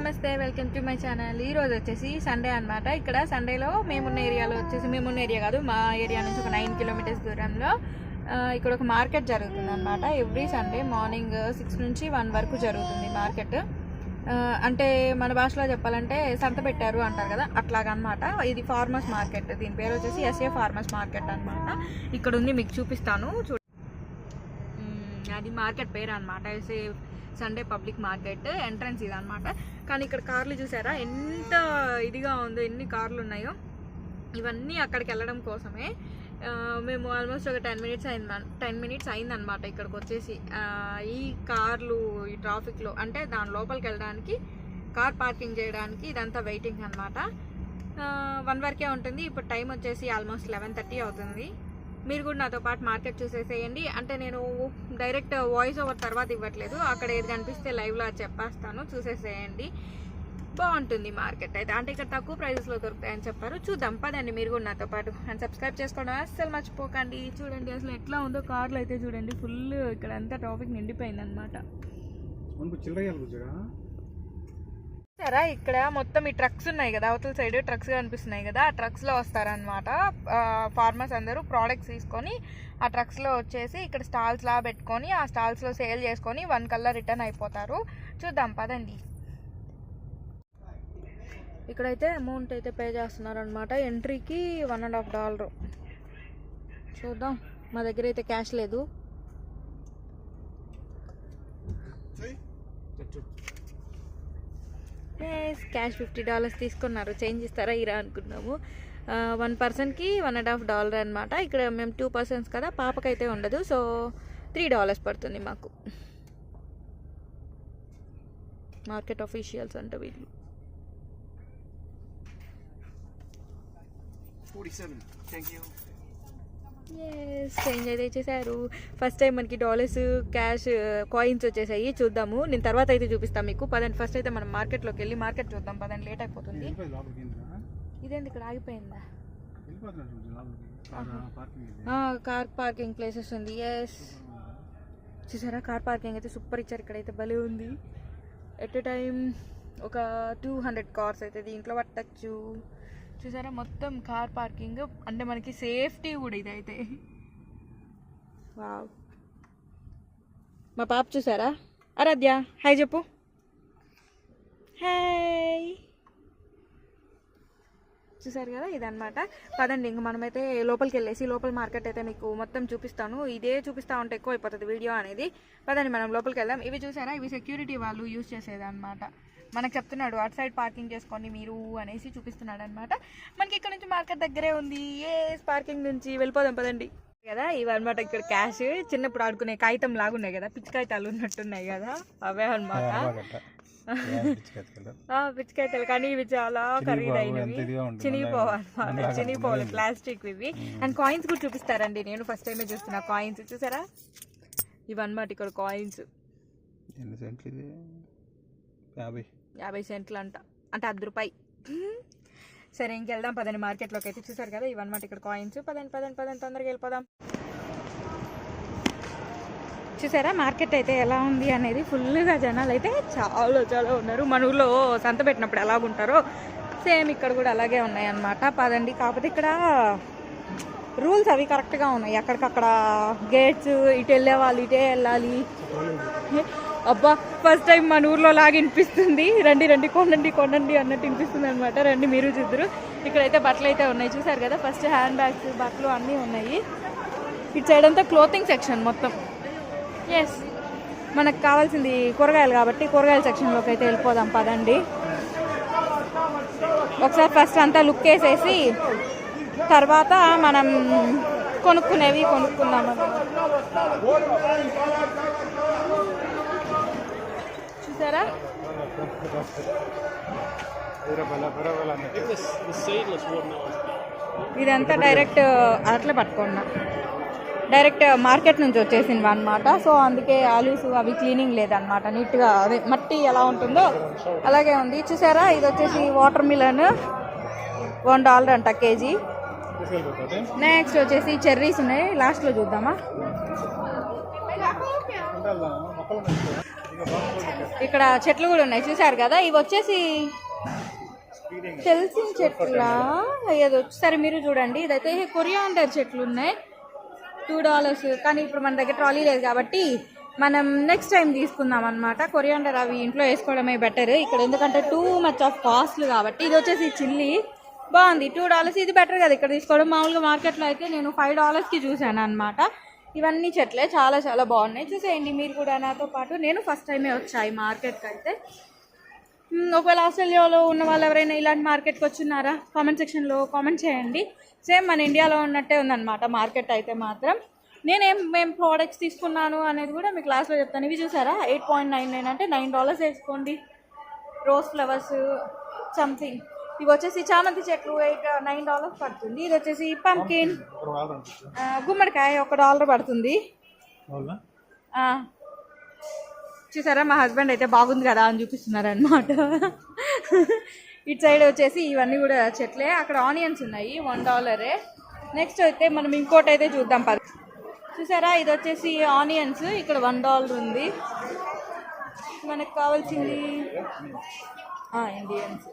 నమస్తే welcome to my channel. ఈ రోజు వచ్చేసి సండే అన్నమాట. ఇక్కడ సండేలో మేమున్న ఏరియాలో వచ్చేసి మేమున్న ఏరియా కాదు మా ఏరియా నుంచి ఒక నైన్ కిలోమీటర్స్ దూరంలో ఇక్కడ ఒక మార్కెట్ జరుగుతుంది అనమాట ఎవ్రీ సండే మార్నింగ్ సిక్స్ నుంచి వన్ వరకు జరుగుతుంది మార్కెట్. అంటే మన భాషలో చెప్పాలంటే సంత పెట్టారు అంటారు కదా అట్లాగనమాట ఇది ఫార్మర్స్ మార్కెట్. దీని పేరు వచ్చేసి ఎస్ఏ ఫార్మర్స్ మార్కెట్ అన్నమాట. ఇక్కడ ఉంది మీకు చూపిస్తాను. చూ అది మార్కెట్ పేరు అనమాట సండే పబ్లిక్ మార్కెట్ ఎంట్రన్స్ ఇది అనమాట కానీ ఇక్కడ కార్లు చూసారా? ఎంత ఇదిగా ఉందో ఎన్ని కార్లు ఉన్నాయో. ఇవన్నీ అక్కడికి వెళ్ళడం కోసమే. మేము ఆల్మోస్ట్ ఒక టెన్ మినిట్స్ అయింది టెన్ మినిట్స్ అయిందనమాట ఇక్కడికి వచ్చేసి. ఈ కార్లు ఈ ట్రాఫిక్లో అంటే దాని లోపలికి వెళ్ళడానికి కార్ పార్కింగ్ చేయడానికి ఇదంతా వెయిటింగ్ అనమాట వన్ వరకే ఉంటుంది. ఇప్పుడు టైం వచ్చేసి ఆల్మోస్ట్ లెవెన్ థర్టీ అవుతుంది. మీరు కూడా నాతో పాటు మార్కెట్ చూసేసేయండి. అంటే నేను డైరెక్ట్ వాయిస్ ఓవర్ తర్వాత ఇవ్వట్లేదు. అక్కడ ఏది కనిపిస్తే లైవ్లో అది చెప్పేస్తాను. చూసేసేయండి. బాగుంటుంది మార్కెట్ అయితే. అంటే ఇక్కడ తక్కువ ప్రైజెస్లో దొరుకుతాయని చెప్పారు. చూద్దాం. పదండి. మీరు కూడా నాతో పాటు అండ్ సబ్స్క్రైబ్ చేసుకోవడం అస్సలు మర్చిపోకండి. చూడండి అసలు ఎట్లా ఉందో కార్లు అయితే చూడండి. ఫుల్ ఇక్కడ అంతా ట్రాఫిక్ నిండిపోయింది అనమాట మనకు చిల్లర కూర్చోరా సరే ఇక్కడ మొత్తం ఈ ట్రక్స్ ఉన్నాయి కదా అవతల సైడ్ ట్రక్స్ కనిపిస్తున్నాయి కదా ఆ ట్రక్స్లో వస్తారనమాట ఫార్మర్స్ అందరూ ప్రోడక్ట్స్ తీసుకొని ఆ ట్రక్స్లో వచ్చేసి ఇక్కడ స్టాల్స్ లా పెట్టుకొని ఆ స్టాల్స్లో సేల్ చేసుకొని వన్ కల్లా రిటర్న్ అయిపోతారు. చూద్దాం పదండి. ఇక్కడైతే అమౌంట్ అయితే పే చేస్తున్నారు అనమాట ఎంట్రీకి వన్ అండ్ హాఫ్ డాలర్ చూద్దాం మా దగ్గర అయితే క్యాష్ లేదు. క్యాష్ ఫిఫ్టీ డాలర్స్ తీసుకున్నారు. చేంజ్ ఇస్తారా ఇరా అనుకున్నాము. వన్ పర్సన్కి వన్ అండ్ హాఫ్ డాలర్ అనమాట ఇక్కడ మేము టూ పర్సన్స్ కదా పాపకైతే ఉండదు. సో త్రీ డాలర్స్ పడుతుంది మాకు. మార్కెట్ ఆఫీషియల్స్ అంట వీళ్ళు. థ్యాంక్ యూ చేంజ్ అయితే చేశారు ఫస్ట్ టైం మనకి డాలర్స్ క్యాష్ కాయిన్స్ వచ్చేసాయి. చూద్దాము. నేను తర్వాత అయితే చూపిస్తాను మీకు. పదండి ఫస్ట్ అయితే మనం మార్కెట్లోకి వెళ్ళి మార్కెట్ చూద్దాం. పదండి లేట్ అయిపోతుంది? ఇదేంది ఇక్కడ? ఆగిపోయిందా. కార్ పార్కింగ్ ప్లేసెస్ ఉంది. ఎస్ చూసారా? కార్ పార్కింగ్ అయితే సూపర్ ఇచ్చారు. ఇక్కడైతే భలే ఉంది. ఎట్ ఎ టైం ఒక టూ హండ్రెడ్ కార్స్ అయితే దీంట్లో పట్టచ్చు. చూసారా? మొత్తం కార్ పార్కింగ్. అంటే మనకి సేఫ్టీ కూడా ఇదైతే. మా పాప చూసారా? ఆరాధ్య హాయ్ చెప్పు. హాయ్. చూసారు కదా? ఇదన్నమాట. పదండి ఇంక మనమైతే లోపలికి వెళ్ళేసి లోపల మార్కెట్ అయితే మీకు మొత్తం చూపిస్తాను. ఇదే చూపిస్తా ఉంటే ఎక్కువ అయిపోతుంది వీడియో అనేది. పదండి మనం లోపలికి వెళ్దాం ఇవి చూసారా? ఇవి సెక్యూరిటీ వాళ్ళు యూజ్ చేసేది అనమాట మనకు చెప్తున్నాడు అటు సైడ్ పార్కింగ్ చేసుకోండి మీరు అనేసి చూపిస్తున్నాడు అనమాట మనకి ఇక్కడ నుంచి మార్కెట్ దగ్గరే ఉంది. ఏ పార్కింగ్ నుంచి వెళ్ళిపోదాం పదండి. కదా ఇవి అనమాట ఇక్కడ క్యాష్ చిన్నప్పుడు ఆడుకునే కాగితం లాగున్నాయి కదా పిచ్చి కాగితాలు ఉన్నట్టున్నాయి కదా అవే అనమాట పిచ్చికాయతలు? కానీ ఇవి చాలా ఖరీదైనవి. చినిగిపోవాలి చినిగిపోవాలి ప్లాస్టిక్ ఇవి. అండ్ కాయిన్స్ కూడా చూపిస్తారండి. నేను ఫస్ట్ టైమే చూస్తున్నా. కాయిన్స్ చూసారా? ఇవన్నమాట ఇక్కడ కాయిన్స్ ఎన్ని సెంట్లు ఇది? యాభై. యాభై సెంట్లు అంట. అంటే అర్ధ రూపాయి. సరే ఇంకెళ్దాం. పదండి మార్కెట్లోకి అయితే చూసారు కదా ఇవన్నమాట ఇక్కడ కాయిన్స్ పదండి పదండి పదండి తొందరగా వెళ్ళిపోదాం. చూసారా మార్కెట్ అయితే ఎలా ఉంది అనేది ఫుల్గా జనాలు అయితే చాలా చాలా ఉన్నారు. మన ఊళ్ళో సంత పెట్టినప్పుడు ఎలాగుంటారో సేమ్ ఇక్కడ కూడా అలాగే ఉన్నాయి అన్నమాట పదండి కాకపోతే ఇక్కడ రూల్స్ అవి కరెక్ట్గా ఉన్నాయి. అక్కడికక్కడ గేట్స్ ఇటు వెళ్ళే వాళ్ళు ఇటే వెళ్ళాలి. అబ్బా ఫస్ట్ టైం మన ఊర్లో లాగా వినిపిస్తుంది. రండి రండి కొనండి కొనండి అన్నట్టు వినిపిస్తుంది అనమాట రండి మీరు చూద్దరు. ఇక్కడైతే బట్టలు అయితే ఉన్నాయి. చూసారు కదా ఫస్ట్ హ్యాండ్ బ్యాగ్స్ బట్టలు అన్నీ ఉన్నాయి. ఇటు సైడ్ అంతా క్లోతింగ్ సెక్షన్ మొత్తం. ఎస్ మనకు కావాల్సింది కూరగాయలు కాబట్టి కూరగాయల సెక్షన్లోకి అయితే వెళ్ళిపోదాం పదండి. ఒకసారి ఫస్ట్ అంతా లుక్ వేసేసి తర్వాత మనం కొనుక్కునేవి కొనుక్కుందాం చూసారా ఇదంతా డైరెక్ట్ అట్లా పట్టుకున్నా. డైరెక్ట్ మార్కెట్ నుంచి వచ్చేసింది అనమాట సో అందుకే ఆలూస్ అవి క్లీనింగ్ లేదనమాట నీట్గా అదే మట్టి ఎలా ఉంటుందో అలాగే ఉంది. చూసారా? ఇది వచ్చేసి వాటర్ మిలన్ వన్ డాలర్ అంట కేజీ. నెక్స్ట్ వచ్చేసి చెర్రీస్ ఉన్నాయి. లాస్ట్లో చూద్దామా? ఇక్కడ చెట్లు కూడా ఉన్నాయి చూసారు కదా? ఇవి వచ్చేసి తెలిసిన చెట్లా? ఏదో ఒకసారి మీరు చూడండి. ఇదైతే కొరియాండర్ చెట్లు ఉన్నాయి. టూ డాలర్స్ కానీ ఇప్పుడు మన దగ్గర ట్రాలీ లేదు కాబట్టి మనం నెక్స్ట్ టైం తీసుకుందాం అనమాట కొరియాండర్ అవి ఇంట్లో వేసుకోవడమే బెటర్ ఇక్కడ ఎందుకంటే టూ మచ్ ఆఫ్ కాస్ట్లు కాబట్టి ఇది వచ్చేసి చిల్లీ. బాగుంది. టూ డాలర్స్ ఇది బెటర్ కదా. ఇక్కడ తీసుకోవడం. మామూలుగా మార్కెట్లో అయితే నేను ఫైవ్ డాలర్స్కి చూశాను అనమాట ఇవన్నీ చెట్లే చాలా చాలా బాగున్నాయి. చూసేయండి మీరు కూడా నాతో పాటు. నేను ఫస్ట్ టైమే వచ్చాయి మార్కెట్కి అయితే. ఒకవేళ ఆస్ట్రేలియాలో ఉన్న వాళ్ళు ఎవరైనా ఇలాంటి మార్కెట్కి వచ్చున్నారా? కామెంట్ సెక్షన్లో కామెంట్ చేయండి. సేమ్ మన ఇండియాలో ఉన్నట్టే ఉందన్నమాట మార్కెట్ అయితే మాత్రం. నేనేం మేము ప్రోడక్ట్స్ తీసుకున్నాను అనేది కూడా మీ క్లాస్లో చెప్తాను. ఇవి చూసారా? ఎయిట్ పాయింట్ నైన్ నైన్ అంటే నైన్ డాలర్స్ వేసుకోండి. రోజ్ ఫ్లవర్స్ సంథింగ్ ఇవి వచ్చేసి చామంతి చెట్లు ఎయిట్ నైన్ డాలర్స్ పడుతుంది. ఇది వచ్చేసి పంకిన్ గుమ్మడికాయ ఒక డాలర్ పడుతుంది. చూసారా మా హస్బెండ్ అయితే బాగుంది కదా అని చూపిస్తున్నారు అనమాట ఇటు సైడ్ వచ్చేసి ఇవన్నీ కూడా చెట్లే. అక్కడ ఆనియన్స్ ఉన్నాయి వన్ డాలరే నెక్స్ట్ అయితే మనం ఇంకోటి అయితే చూద్దాం పది. చూసారా ఇది వచ్చేసి ఆనియన్స్. ఇక్కడ వన్ డాలర్ ఉంది. మనకు కావాల్సింది ఇండియన్స్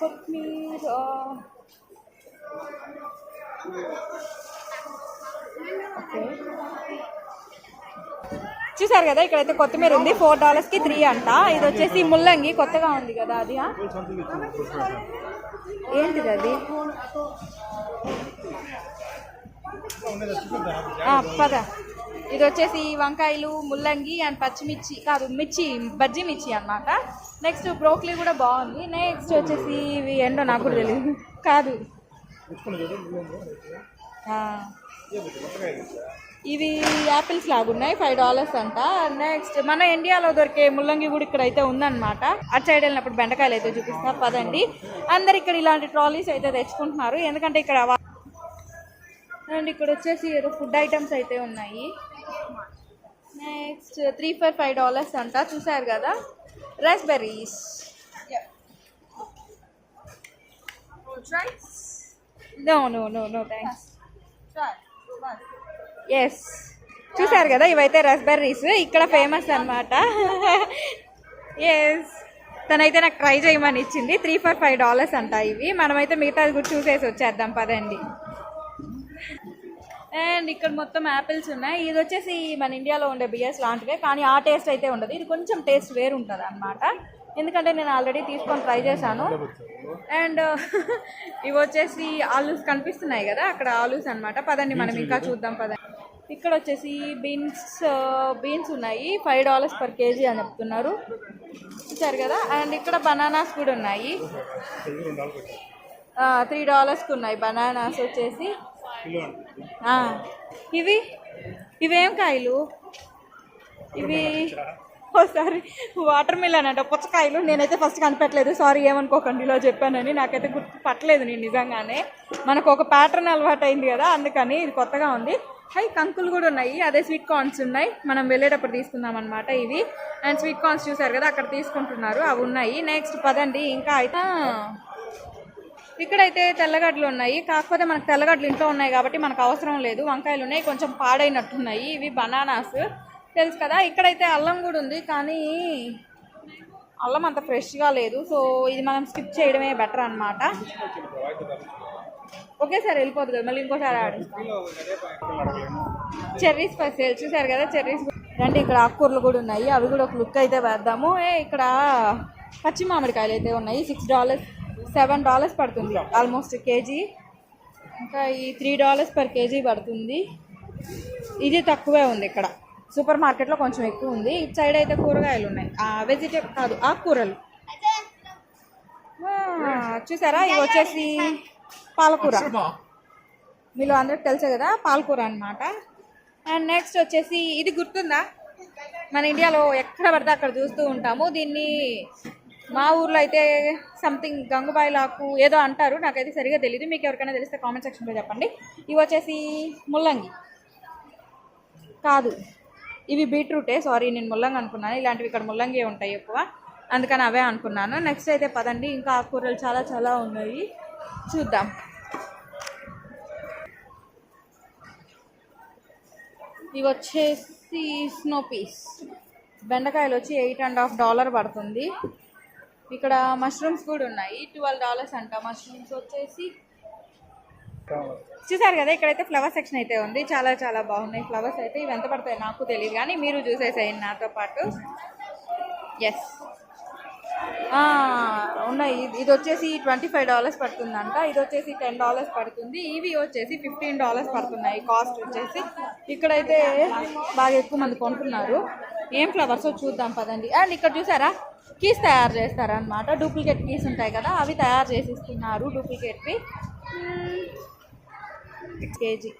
కొత్తిమీర. చూసారు కదా ఇక్కడైతే కొత్తిమీర ఉంది. ఫోర్ డాలర్స్కి త్రీ అంట. ఇది వచ్చేసి ముల్లంగి కొత్తగా ఉంది కదా అది ఏంటిది అది? పద. ఇది వచ్చేసి వంకాయలు ముల్లంగి అండ్ పచ్చిమిర్చి కాదు మిర్చి బజ్జి మిర్చి అనమాట నెక్స్ట్ బ్రోక్లీ కూడా బాగుంది. నెక్స్ట్ వచ్చేసి ఇవి ఏంటో నాకు కూడా తెలియదు కాదు. ఇవి యాపిల్స్ లాగున్నాయి ఫైవ్ డాలర్స్ అంట. నెక్స్ట్ మన ఇండియాలో దొరికే ముల్లంగి కూడా ఇక్కడ అయితే ఉందన్నమాట. అటు సైడ్ వెళ్ళినప్పుడు బెండకాయలు అయితే చూపిస్తా పదండి. అందరు ఇక్కడ ఇలాంటి ట్రాలీస్ అయితే తెచ్చుకుంటున్నారు. ఎందుకంటే ఇక్కడ అండ్ ఇక్కడ వచ్చేసి ఏదో ఫుడ్ ఐటమ్స్ అయితే ఉన్నాయి. Next three for five dollars అంట. చూసారు కదా? Raspberries no no no no thanks yes చూసారు కదా? ఇవైతే రస్బెర్రీస్ ఇక్కడ ఫేమస్ అనమాట ఎస్ తనైతే నాకు ట్రై చేయమని ఇచ్చింది. త్రీ ఫర్ ఫైవ్ డాలర్స్ అంట ఇవి. మనమైతే మిగతాది కూడా చూసేసి వచ్చేద్దాం. పదండి. అండ్ ఇక్కడ మొత్తం యాపిల్స్ ఉన్నాయి. ఇది వచ్చేసి మన ఇండియాలో ఉండే బియర్స్ లాంటివే కానీ ఆ టేస్ట్ అయితే ఉండదు. ఇది కొంచెం టేస్ట్ వేరు ఉంటుంది అనమాట ఎందుకంటే నేను ఆల్రెడీ తీసుకొని ట్రై చేశాను. అండ్ ఇవి వచ్చేసి ఆలూస్ కనిపిస్తున్నాయి కదా అక్కడ ఆలూస్ అన్నమాట. పదండి మనం ఇంకా చూద్దాం పదండి. ఇక్కడ వచ్చేసి బీన్స్ బీన్స్ ఉన్నాయి. ఫైవ్ డాలర్స్ పర్ కేజీ అని చెప్తున్నారు. చూసారు కదా? అండ్ ఇక్కడ బనానాస్ కూడా ఉన్నాయి. త్రీ డాలర్స్కి ఉన్నాయి. బనానాస్ వచ్చేసి ఇవి? ఇవేం కాయలు? ఇవి? ఒకసారి వాటర్ మిలన్ అంట పుచ్చకాయలు నేనైతే ఫస్ట్ కనిపెట్టలేదు. సారీ ఏమనుకోకండి ఇలా చెప్పానని. నాకైతే గుర్తు పట్టలేదు నేను నిజంగానే. మనకు ఒక ప్యాటర్న్ అలవాటు అయింది కదా అందుకని ఇది కొత్తగా ఉంది. అవి కంకులు కూడా ఉన్నాయి. అదే స్వీట్ కార్న్స్ ఉన్నాయి. మనం వెళ్ళేటప్పుడు తీసుకుందాం అనమాట ఇవి. అండ్ స్వీట్ కార్న్స్ చూసారు కదా అక్కడ తీసుకుంటున్నారు. అవి ఉన్నాయి. నెక్స్ట్ పదండి ఇంకా అయితే ఇక్కడైతే తెల్లగడ్డలు ఉన్నాయి. కాకపోతే మనకు తెల్లగడ్డలు ఇంట్లో ఉన్నాయి కాబట్టి మనకు అవసరం లేదు. వంకాయలు ఉన్నాయి. కొంచెం పాడైనట్టున్నాయి. ఇవి బనానాస్. తెలుసు కదా? ఇక్కడైతే అల్లం కూడా ఉంది కానీ అల్లం అంత ఫ్రెష్గా లేదు. సో ఇది మనం స్కిప్ చేయడమే బెటర్ అనమాట ఒకేసారి వెళ్ళిపోదు కదా? మళ్ళీ ఇంకోసారి ఆడిస్తాం చెర్రీస్ ఫస్ట్ చూసారు కదా? చెర్రీస్ రండి ఇక్కడ ఆకుకూరలు కూడా ఉన్నాయి. అవి కూడా ఒక లుక్ అయితే వేద్దాము. ఏ ఇక్కడ పచ్చి మామిడికాయలు అయితే ఉన్నాయి. Six dollars. సెవెన్ డాలర్స్ పడుతుంది. Almost kg. ఇంకా ఈ త్రీ డాలర్స్ పర్ కేజీ పడుతుంది. ఇది తక్కువే ఉంది ఇక్కడ. సూపర్ మార్కెట్లో కొంచెం ఎక్కువ ఉంది. ఇటు సైడ్ అయితే కూరగాయలు ఉన్నాయి. వెజిటేబుల్ కాదు ఆకుకూరలు. చూసారా? ఇవి వచ్చేసి పాలకూర. మీలో అందరికి తెలుసు కదా పాలకూర అన్నమాట. అండ్ నెక్స్ట్ వచ్చేసి ఇది గుర్తుందా? మన ఇండియాలో ఎక్కడ పడితే అక్కడ చూస్తూ ఉంటాము. దీన్ని మా ఊర్లో అయితే సంథింగ్ గంగుబాయిలాకు ఏదో అంటారు నాకైతే సరిగా తెలియదు మీకు ఎవరికైనా తెలిస్తే కామెంట్ సెక్షన్లో చెప్పండి. ఇవి వచ్చేసి ముల్లంగి. కాదు ఇవి బీట్రూటే. సారీ నేను ముల్లంగి అనుకున్నాను. ఇలాంటివి ఇక్కడ ముల్లంగి ఉంటాయి ఎక్కువ. అందుకని అవే అనుకున్నాను. నెక్స్ట్ అయితే పదండి. ఇంకా ఆకుకూరలు చాలా చాలా ఉన్నాయి. చూద్దాం. ఇవి వచ్చేసి వచ్చేసి స్నో పీస్ బెండకాయలు వచ్చి ఎయిట్ అండ్ హాఫ్ డాలర్ పడుతుంది. ఇక్కడ మష్రూమ్స్ కూడా ఉన్నాయి. ట్వెల్వ్ డాలర్స్ అంట. మష్రూమ్స్ వచ్చేసి చూసారు కదా ఇక్కడైతే ఫ్లవర్ సెక్షన్ అయితే ఉంది. చాలా చాలా బాగున్నాయి ఫ్లవర్స్ అయితే. ఇవి ఎంత పడతాయి నాకు తెలియదు కానీ మీరు చూసేసేయండి నాతో పాటు. ఎస్ ఉన్నాయి. ఇది- వచ్చేసి ట్వంటీ ఫైవ్ డాలర్స్ పడుతుందంట. ఇది వచ్చేసి టెన్ డాలర్స్ పడుతుంది. ఇవి వచ్చేసి ఫిఫ్టీన్ డాలర్స్ పడుతున్నాయి. కాస్ట్ వచ్చేసి. ఇక్కడైతే బాగా ఎక్కువ మంది కొంటున్నారు ఏం ఫ్లవర్స్ చూద్దాం పదండి. అండ్ ఇక్కడ చూసారా? కీస్ తయారు చేస్తారనమాట డూప్లికేట్ కీస్ ఉంటాయి కదా అవి తయారు చేసి ఇస్తున్నారు డూప్లికేట్వి కేజీ.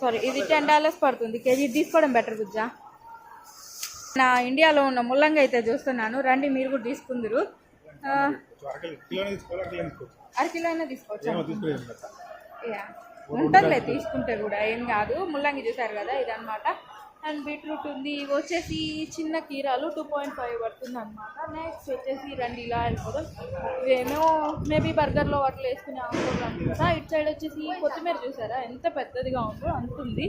సారీ ఇది టెన్ డాలర్స్ పడుతుంది. కేజీ తీసుకోవడం బెటర్ బుజ్జా. నా ఇండియాలో ఉన్న ముల్లంగి అయితే చూస్తున్నాను. రండి మీరు కూడా తీసుకుందరు. ఆ, అర కిలో అయినా తీసుకోవచ్చు. ఉంటుందిలే తీసుకుంటే కూడా. ఏం కాదు. ముల్లంగి చూసారు కదా ఇదన్నమాట. అండ్ బీట్రూట్ ఉంది. ఇవి వచ్చేసి చిన్న కీరాలు టూ పాయింట్ ఫైవ్ పడుతుంది అనమాట నెక్స్ట్ వచ్చేసి రండి ఇలా వెళ్ళిపోదాం ఇవేమో మేబీ బర్గర్లో వాటిలో వేసుకునే ఆకుకూరలు అనుకుంటా ఇటు సైడ్ వచ్చేసి కొత్తిమీర చూసారా? ఎంత పెద్దదిగా ఉందో అంతుంది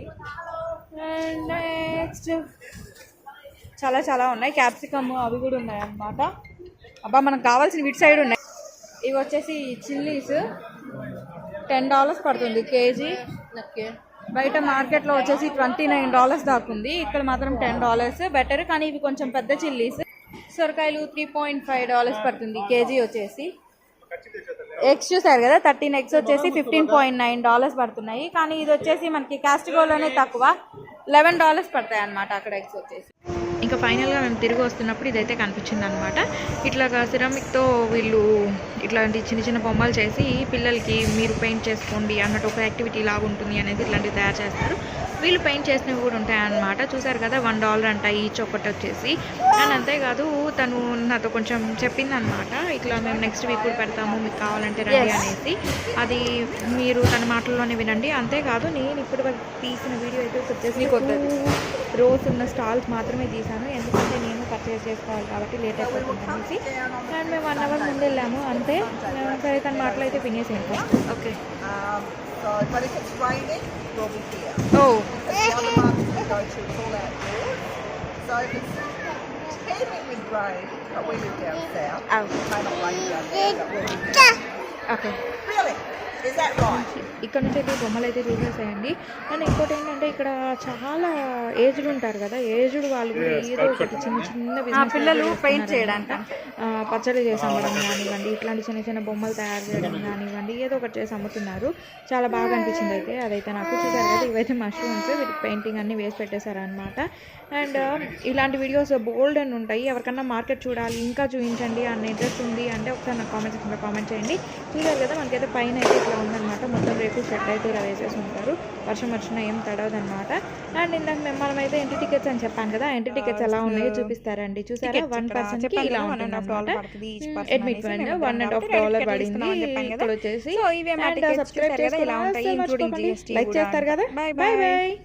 అండ్ నెక్స్ట్ చాలా చాలా ఉన్నాయి. క్యాప్సికమ్ అవి కూడా ఉన్నాయి అన్నమాట అబ్బా మనకు కావాల్సిన ఇటు సైడ్ ఉన్నాయి. ఇవి వచ్చేసి చిల్లీస్. టెన్ డాలర్స్ పడుతుంది కేజీ. ఓకే. బయట మార్కెట్లో వచ్చేసి ట్వంటీ నైన్ డాలర్స్ దాకా ఉంది. ఇక్కడ మాత్రం టెన్ డాలర్స్. బెటర్ కానీ ఇవి కొంచెం పెద్ద చిల్లీస్. సొరకాయలు త్రీ పాయింట్ ఫైవ్ డాలర్స్ పడుతుంది కేజీ వచ్చేసి. ఎగ్స్ చూసారు కదా థర్టీన్ ఎగ్స్ వచ్చేసి ఫిఫ్టీన్ పాయింట్ నైన్ డాలర్స్ పడుతున్నాయి. కానీ ఇది వచ్చేసి మనకి కాస్టిగోలోనే తక్కువ. లెవెన్ డాలర్స్ పడతాయి అన్నమాట అక్కడ ఎగ్స్ వచ్చేసి. ఇంకా ఫైనల్గా మేము తిరిగి వస్తున్నప్పుడు ఇదైతే కనిపించింది అనమాట ఇట్లాగా సిరామిక్తో వీళ్ళు ఇట్లాంటి చిన్న చిన్న బొమ్మలు చేసి పిల్లలకి మీరు పెయింట్ చేసుకోండి అన్నట్టు ఒక యాక్టివిటీ లాగా ఉంటుంది అనేది ఇట్లాంటివి తయారు చేస్తారు. వీళ్ళు పెయింట్ చేసినవి కూడా ఉంటాయి అన్నమాట చూసారు కదా వన్ డాలర్ అంట ఈచ్ ఒకటి వచ్చేసి. అండ్ అంతేకాదు తను నాతో కొంచెం చెప్పింది అనమాట ఇట్లా మేము నెక్స్ట్ వీక్ కూడా పెడతాము మీకు కావాలంటే రండి అనేసి. అది మీరు తన మాటల్లోనే వినండి. అంతేకాదు నేను వరకు తీసిన వీడియో అయితే వచ్చేసి రోస్ ఉన్న స్టాల్స్ మాత్రమే తీసాను ఎందుకంటే నేను పర్చేస్ చేసుకోవాలి కాబట్టి లేట్ అయిపోతుంది అనేసి. అండ్ మేము వన్ అవర్ ముందు వెళ్ళాము. అంతే. సరే తన మాటలు అయితే first okay But if it's raining, we'll be here. Oh. The other we go to outdoors. So if it's heaving with rain, but we live down south, oh. it may not rain down there, but we'll be here. Okay. Really? ఇక్కడ నుంచి అయితే బొమ్మలు అయితే చూసేసేయండి and ఇంకోటి ఏంటంటే ఇక్కడ చాలా ఏజ్డ్ ఉంటారు కదా ఏజ్డ్ వాళ్ళు కూడా ఏదో ఒకటి చిన్న చిన్న బిజినెస్ పిల్లలు పెయింట్ చేయడానికి. పచ్చడి చేసి అమ్మడం కానివ్వండి ఇట్లాంటి చిన్న చిన్న బొమ్మలు తయారు చేయడం కానివ్వండి ఏదో ఒకటి చేసి అమ్ముతున్నారు. చాలా బాగా అనిపించింది అయితే అదైతే నాకు చూసారు కదా ఇవైతే మష్రూమ్స్ వీటికి పెయింటింగ్ అన్ని వేసి పెట్టేశారనమాట. అండ్ ఇలాంటి వీడియోస్ బోల్డ్ అని ఉంటాయి ఎవరికన్నా మార్కెట్ చూడాలి ఇంకా చూపించండి అన్న ఇంట్రెస్ట్ ఉంది అంటే ఒకసారి నాకు కామెంట్ సెక్షన్లో కామెంట్ చేయండి. చూసారు కదా మనకైతే పైన అయితే ఇట్లా ఉందన్నమాట. మొత్తం రేపు సెట్ అయితే ఇలా వేసేసి ఉంటారు. వర్షం వచ్చినా ఏం తడవదన్నమాట. అండ్ ఇందాక మేము మనమైతే ఎంట్రీ టికెట్స్ అని చెప్పాను కదా ఎంట్రీ టికెట్స్ ఎలా ఉన్నాయో చూపిస్తారండి. చూసారా? వన్ పర్సన్కి ఇలా ఉంటుంది admit one and half dollar పడింది ఇక్కడ వచ్చేసి సబ్స్క్రైబ్ చేసుకోవాలి లైక్ చేస్తారు కదా. Bye bye